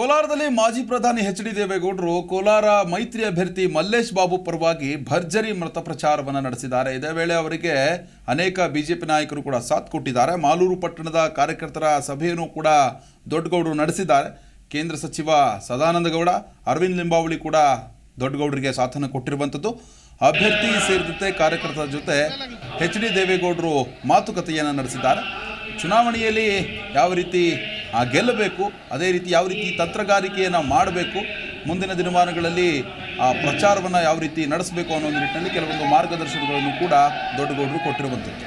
ಕೋಲಾರದಲ್ಲಿ ಮಾಜಿ ಪ್ರಧಾನಿ ಎಚ್ ಡಿ ದೇವೇಗೌಡರು ಕೋಲಾರ ಮೈತ್ರಿ ಅಭ್ಯರ್ಥಿ ಮಲ್ಲೇಶ್ ಬಾಬು ಪರವಾಗಿ ಭರ್ಜರಿ ಮತ ಪ್ರಚಾರವನ್ನು ನಡೆಸಿದ್ದಾರೆ. ಇದೇ ವೇಳೆ ಅವರಿಗೆ ಅನೇಕ ಬಿಜೆಪಿ ನಾಯಕರು ಕೂಡ ಸಾಥ್ ಕೊಟ್ಟಿದ್ದಾರೆ. ಮಾಲೂರು ಪಟ್ಟಣದ ಕಾರ್ಯಕರ್ತರ ಸಭೆಯನ್ನು ಕೂಡ ದೊಡ್ಡಗೌಡರು ನಡೆಸಿದ್ದಾರೆ. ಕೇಂದ್ರ ಸಚಿವ ಸದಾನಂದಗೌಡ ಅರವಿಂದ್ ಲಿಂಬಾವಳಿ ಕೂಡ ದೊಡ್ಡಗೌಡರಿಗೆ ಸಾಥನ್ನು ಕೊಟ್ಟಿರುವಂಥದ್ದು. ಅಭ್ಯರ್ಥಿ ಸೇರಿದಂತೆ ಕಾರ್ಯಕರ್ತರ ಜೊತೆ ಎಚ್ ಡಿ ದೇವೇಗೌಡರು ಮಾತುಕತೆಯನ್ನು ನಡೆಸಿದ್ದಾರೆ. ಚುನಾವಣೆಯಲ್ಲಿ ಯಾವ ರೀತಿ ಆ, ಗೆಲ್ಲಬೇಕು ಅದೇ ರೀತಿ ಯಾವ ರೀತಿ ತಂತ್ರಗಾರಿಕೆಯನ್ನು ಮಾಡಬೇಕು ಮುಂದಿನ ದಿನಮಾನಗಳಲ್ಲಿ ಆ ಪ್ರಚಾರವನ್ನು ಯಾವ ರೀತಿ ನಡೆಸಬೇಕು ಅನ್ನೋ ಒಂದು ನಿಟ್ಟಿನಲ್ಲಿ ಕೆಲವೊಂದು ಮಾರ್ಗದರ್ಶನಗಳನ್ನು ಕೂಡ ದೊಡ್ಡಗೌಡರು ಕೊಟ್ಟಿರುವಂಥದ್ದು.